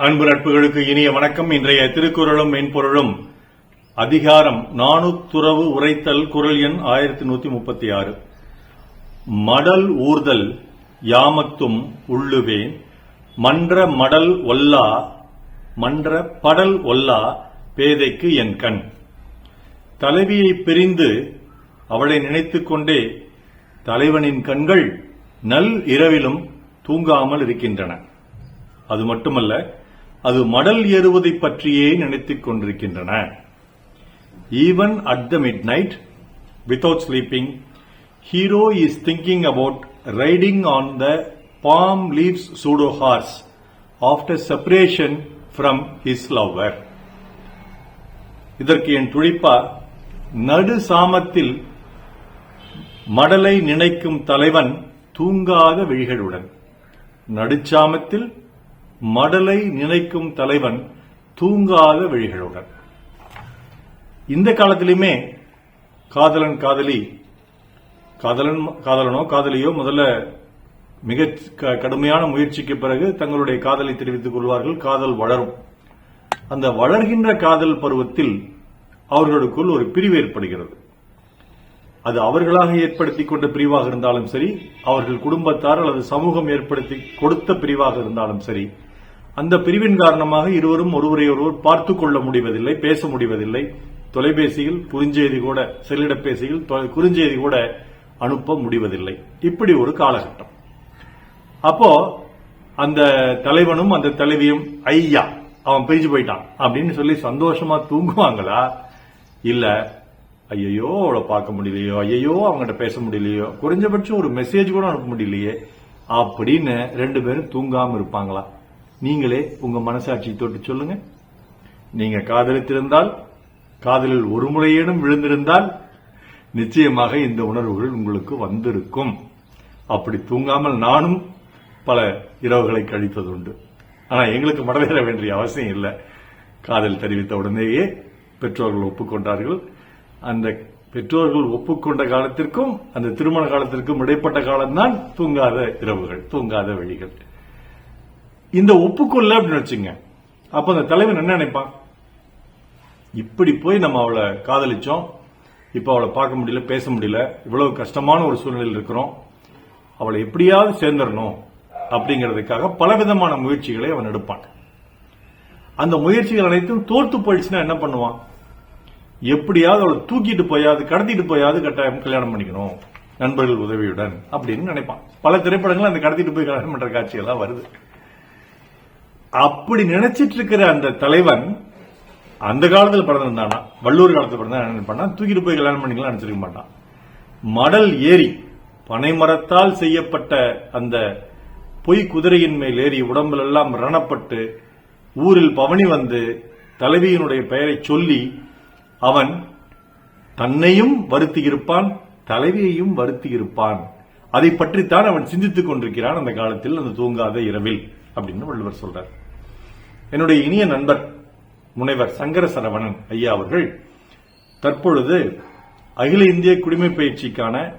அன்பு நட்புகளுக்கு இனிய வணக்கம். இன்றைய திருக்குறளும் மென்பொருளும் அதிகாரம் நாணுத்துறவு உரைத்தல் குரல் எண் ஆயிரத்தி நூத்தி முப்பத்தி ஆறு. மடல் ஊர்தல் யாமத்தும் உள்ளுவேன் மன்ற மடல் ஒல்லா மன்ற படல் ஒல்லா பேதைக்கு என் கண். தலைவியை பிரிந்து அவளை நினைத்துக் கொண்டே தலைவனின் கண்கள் நல் இரவிலும் தூங்காமல் இருக்கின்றன. அது மட்டுமல்ல அது மடல் ஏறுவதை பற்றியே நினைத்துக் கொண்டிருக்கின்றன. Even at the midnight without sleeping hero is thinking about riding on the palm leaves pseudo horse after separation from his lover இதற்கு என் துடிப்பா நடு சாமத்தில் மடலை நினைக்கும் தலைவன் தூங்காத விழிகளுடன் நடுச்சாமத்தில் மடலை நினைக்கும் தலைவன் தூங்காத விழிகளுடன். இந்த காலத்திலுமே காதலன் காதலி காதலன் காதலனோ காதலியோ முதல்ல மிக க- கடுமையான முயற்சிக்கு பிறகு தங்களுடைய காதலை தெரிவித்துக் கொள்வார்கள். காதல் வளரும். அந்த வளர்கின்ற காதல் பருவத்தில் அவர்களுக்குள் ஒரு பிரிவு ஏற்படுகிறது. அது அவர்களாக ஏற்படுத்திக் கொண்ட பிரிவாக இருந்தாலும் சரி அவர்கள் குடும்பத்தார் அல்லது சமூகம் ஏற்படுத்தி கொடுத்த பிரிவாக இருந்தாலும் சரி அந்த பிரிவின் காரணமாக இருவரும் ஒருவரை ஒருவர் பார்த்துக் கொள்ள முடிவதில்லை பேச முடிவதில்லை. தொலைபேசியில் குறுஞ்செய்தி கூட செல்லிடப்பேசியில் தொ- குறுஞ்செய்தி கூட அனுப்ப முடிவதில்லை. இப்படி ஒரு காலகட்டம். அப்போ அந்த தலைவனும் அந்த தலைவியும் ஐயா அவன் பிரிஞ்சு போயிட்டான் அப்படின்னு சொல்லி சந்தோஷமா தூங்குவாங்களா? இல்ல. ஐயையோ அவளை பார்க்க முடியலையோ? ஐயையோ அவங்ககிட்ட பேச முடியலையோ? குறைஞ்சபட்சம் ஒரு மெசேஜ் கூட அனுப்ப முடியலையே? அப்படின்னு ரெண்டு பேரும் தூங்காம இருப்பாங்களா? நீங்களே உங்க மனசாட்சி தொட்டு சொல்லுங்க. நீங்க காதலித்திருந்தால் காதலில் ஒரு முறையேனும் விழுந்திருந்தால் நிச்சயமாக இந்த உணர்வுகள் உங்களுக்கு வந்திருக்கும். அப்படி தூங்காமல் நானும் பல இரவுகளை கழித்ததுண்டு. ஆனா எங்களுக்கு மடவேற வேண்டிய அவசியம் இல்லை. காதல் தெரிவித்த உடனேயே பெற்றோர்கள் ஒப்புக்கொண்டார்கள். அந்த பெற்றோர்கள் ஒப்புக்கொண்ட காலத்திற்கும் அந்த திருமண காலத்திற்கும் இடைப்பட்ட காலம்தான் தூங்காத இரவுகள் தூங்காத வழிகள். இந்த ஒப்புக்கொள்ள அப்படின்னு வச்சுங்க அப்ப அந்த தலைவன் என்ன நினைப்பான்? இப்படி போய் நம்ம அவளை காதலிச்சோம். இப்ப அவளை பார்க்க முடியல பேச முடியல. இவ்வளவு கஷ்டமான ஒரு சூழ்நிலையில் இருக்கிறோம். அவளை எப்படியாவது சேர்ந்துடணும் அப்படிங்கிறதுக்காக பலவிதமான முயற்சிகளை அவன் எடுப்பான். அந்த முயற்சிகள் அனைத்தும் தோர்த்து போயிடுச்சுன்னா என்ன பண்ணுவான்? எப்படியாவது அவளை தூக்கிட்டு போயாவது கடத்திட்டு போயாவது கட்டாயம் கல்யாணம் பண்ணிக்கணும் நண்பர்கள் உதவியுடன் அப்படின்னு நினைப்பான். பல திரைப்படங்கள் அந்த கடத்திட்டு போய் கல்யாணம் பண்ற காட்சியெல்லாம் வருது. அப்படி நினைச்சிட்டு இருக்கிற அந்த தலைவன் அந்த காலத்தில் பிறந்திருந்தானா வள்ளூர் காலத்தில் பிறந்தா என்ன நினைப்பானா தூக்கிட்டு போய் கல்யாணம் பண்ணிக்கலாம் நினைச்சிருக்க மாட்டான். மடல் ஏறி பனைமரத்தால் செய்யப்பட்ட அந்த பொய் குதிரையின் மேல் ஏறி உடம்புலெல்லாம் ரணப்பட்டு ஊரில் பவனி வந்து தலைவியினுடைய பெயரை சொல்லி அவன் தன்னையும் வருத்தி இருப்பான் தலைவியையும் வருத்தி இருப்பான் அதை பற்றித்தான் அவன் சிந்தித்துக் கொண்டிருக்கிறான் அந்த காலத்தில் அந்த தூங்காத இரவில் அப்படின்னு வள்ளுவர் சொல்றார். என்னுடைய இனிய நண்பர் முனைவர் சங்கர சரவணன் ஐயா அவர்கள் தற்பொழுது அகில இந்திய குடிமை பயிற்சிக்கான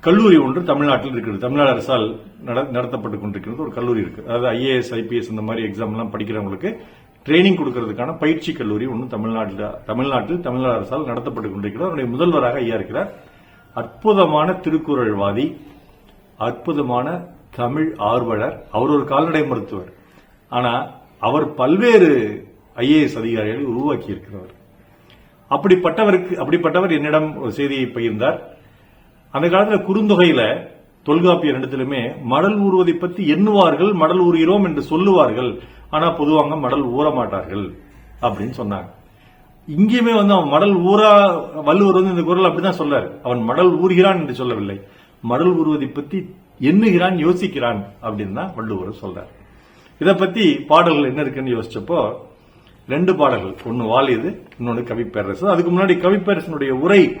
கல்லூரி ஒன்று தமிழ்நாட்டில் இருக்கிறது. தமிழ்நாடு அரசால் நட- நடத்தப்பட்டுக் கொண்டிருக்கிறது. ஒரு கல்லூரி இருக்கு. அதாவது ஐஏஎஸ் ஐபிஎஸ் இந்த மாதிரி எக்ஸாம்லாம் படிக்கிறவங்களுக்கு ட்ரைனிங் கொடுக்கறதுக்கான பயிற்சி கல்லூரி ஒன்று தமிழ்நாட்டில் தமிழ்நாட்டில் தமிழ்நாடு அரசால் நடத்தப்பட்டுக் கொண்டிருக்கிறது. அவருடைய முதல்வராக ஐயா இருக்கிறார். அற்புதமான திருக்குறள்வாதி அற்புதமான தமிழ் ஆர்வலர். அவர் ஒரு கால்நடை மருத்துவர். ஆனா அவர் பல்வேறு ஐஏஎஸ் அதிகாரிகளை உருவாக்கி இருக்கிறவர் அப்படிப்பட்டவருக்கு அப்படிப்பட்டவர் என்னிடம் ஒரு செய்தியை பகிர்ந்தார். அந்த காலத்தில் குறுந்தொகையில தொல்காப்பியர் இடத்திலுமே மடல் ஊறுவதை பற்றி எண்ணுவார்கள் மடல் ஊறுகிறோம் என்று சொல்லுவார்கள். ஆனா பொதுவாக மடல் ஊற மாட்டார்கள் அப்படின்னு சொன்னாங்க. இங்கேயுமே வந்து அவன் மடல் ஊரா வள்ளுவர் வந்து இந்த குரல் அப்படிதான் சொல்லாரு. அவன் மடல் ஊறுகிறான் என்று சொல்லவில்லை. மடல் ஊறுவதை பற்றி எண்ணுகிறான் யோசிக்கிறான் அப்படின்னு தான் வள்ளுவர் சொல்றார். இதை பத்தி பாடல்கள் என்ன இருக்குன்னு யோசிச்சப்போ ரெண்டு பாடல்கள். ஒன்னு வாலியது இன்னொன்று கவிப்பேரரசு. அதுக்கு முன்னாடி கவிப்பேரசனுடைய உரை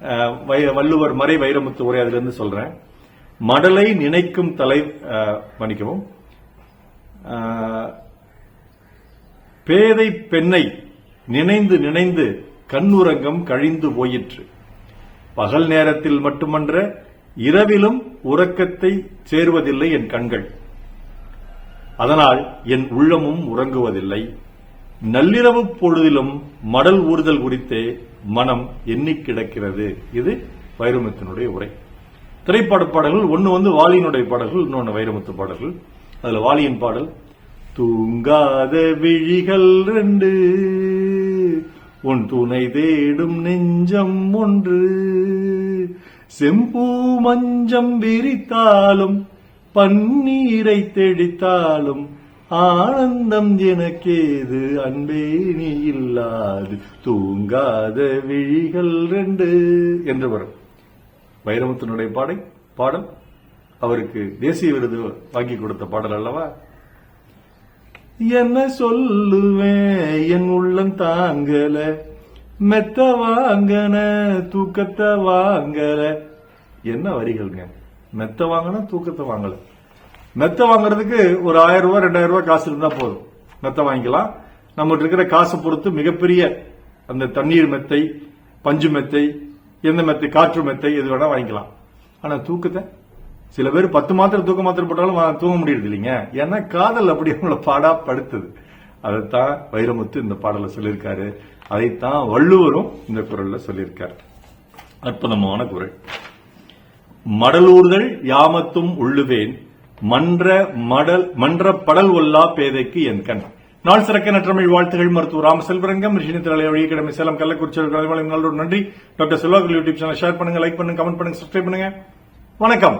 வை- வள்ளுவர் மறை வைரமுத்து உரை அதுல இருந்து சொல்றேன். மடலை நினைக்கும் தலை மன்னிக்கவும். பேதை பெண்ணை நினைந்து நினைந்து கண்ணுரங்கம் கழிந்து போயிற்று. பகல் நேரத்தில் மட்டுமன்ற இரவிலும் உறக்கத்தை சேர்வதில்லை என் கண்கள். அதனால் என் உள்ளமும் உறங்குவதில்லை. நள்ளிரவு பொழுதிலும் மடல் ஊறுதல் குறித்தே மனம் எண்ணிக் கிடக்கிறது. இது வைரமுத்தினுடைய உரை. திரைப்பட பாடல்கள் ஒன்று வந்து வாலியினுடைய பாடல்கள் இன்னொன்று வைரமுத்து பாடல்கள். அதில் வாலியின் பாடல் தூங்காத விழிகள் ரெண்டு உன் துணை தேடும் நெஞ்சம் ஒன்று செம்பூ மஞ்சம் விரித்தாலும் பன்னீரை தெடித்தாலும் ஆனந்தம் எனக்கேது அன்பே நீ இல்லாது தூங்காத விழிகள் ரெண்டு என்று வரும். வைரமுத்தனுடைய பாடை பாடல். அவருக்கு தேசிய விருது வாங்கி கொடுத்த பாடல் அல்லவா? என்ன சொல்லுவேன் என் உள்ளம் தாங்கல மெத்த வாங்கன தூக்கத்தை வாங்கல. என்ன வரிகள்ங்க மெத்த வாங்கினா தூக்கத்தை வாங்கல. மெத்த வாங்குறதுக்கு ஒரு ஆயிரம் ரூபாய் ரெண்டாயிரம் ரூபாய் காசு இருந்தா போதும். மெத்த வாங்கிக்கலாம். நம்மகிட்ட இருக்கிற காசை பொறுத்து மிகப்பெரிய அந்த தண்ணீர் மெத்தை பஞ்சு மெத்தை எந்த மெத்தை காற்று மெத்தை எது வேணா வாங்கிக்கலாம். ஆனா தூக்கத்தை? சில பேர் பத்து மாத்திரை தூக்க மாத்திரை போட்டாலும் தூங்க முடியறது இல்லைங்க. ஏன்னா காதல் அப்படி அவங்கள பாடா படுத்துது. அதைத்தான் வைரமுத்து இந்த பாடல சொல்லியிருக்காரு. அதைத்தான் வள்ளுவரும் இந்த குரல்ல சொல்லியிருக்காரு. அற்புதமான குரல். மடலூர்கள் யாமத்தும் உள்ளுவேன். மன்ற மடல் மன்ற படல் ஒல்லா பேதைக்கு என் கண். நாள் சிறக்க நற்றமிழ் வாழ்த்துகள் மருத்துவ ராமசெல்வரங்கம் ரிஷினி தலைய வழி சேலம் கள்ளக்குறிச்சி நல்லூர் நன்றி. டாக்டர் செல்வாக்கள் யூடியூப் சேனல் ஷேர் பண்ணுங்க லைக் பண்ணுங்க கமெண்ட் பண்ணுங்க சப்ஸ்கிரைப் பண்ணுங்க. வணக்கம்.